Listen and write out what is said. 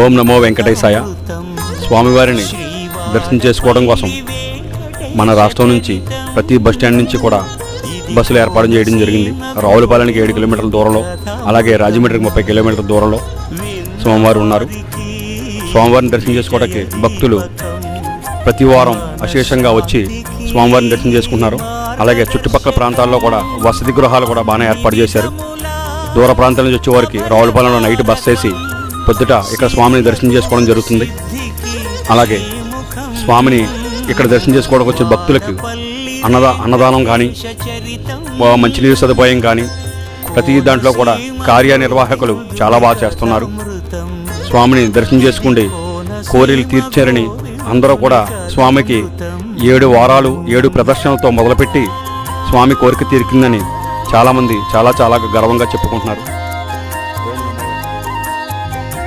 ఓం నమో వెంకటేశాయ. స్వామివారిని దర్శనం చేసుకోవడం కోసం మన రాష్ట్రం నుంచి ప్రతి బస్ స్టాండ్ నుంచి కూడా బస్సులు ఏర్పాటు చేయడం జరిగింది. రావులపాలెనికి ఏడు కిలోమీటర్ల దూరంలో అలాగే రాజమండ్రికి ముప్పై కిలోమీటర్ల దూరంలో స్వామివారు ఉన్నారు. స్వామివారిని దర్శనం చేసుకోవడానికి భక్తులు ప్రతి వారం అశేషంగా వచ్చి స్వామివారిని దర్శనం చేసుకుంటున్నారు. అలాగే చుట్టుపక్కల ప్రాంతాల్లో కూడా వసతి గృహాలు కూడా బాగానే ఏర్పాటు చేశారు. దూర ప్రాంతాల నుంచి వచ్చేవారికి రావులపాలెంలో నైట్ బస్ వేసి పొద్దుట ఇక్కడ స్వామిని దర్శనం చేసుకోవడం జరుగుతుంది. అలాగే స్వామిని ఇక్కడ దర్శనం చేసుకోవడానికి వచ్చే భక్తులకు అన్నదా అన్నదానం కానీ మంచినీరు సదుపాయం కానీ ప్రతి దాంట్లో కూడా కార్యనిర్వాహకులు చాలా బాగా చేస్తున్నారు. స్వామిని దర్శనం చేసుకుండి కోరికలు తీర్చారని అందరూ కూడా స్వామికి ఏడు వారాలు ఏడు ప్రదర్శనలతో మొదలుపెట్టి స్వామి కోరిక తీరికిందని చాలామంది చాలా చాలా గర్వంగా చెప్పుకుంటున్నారు.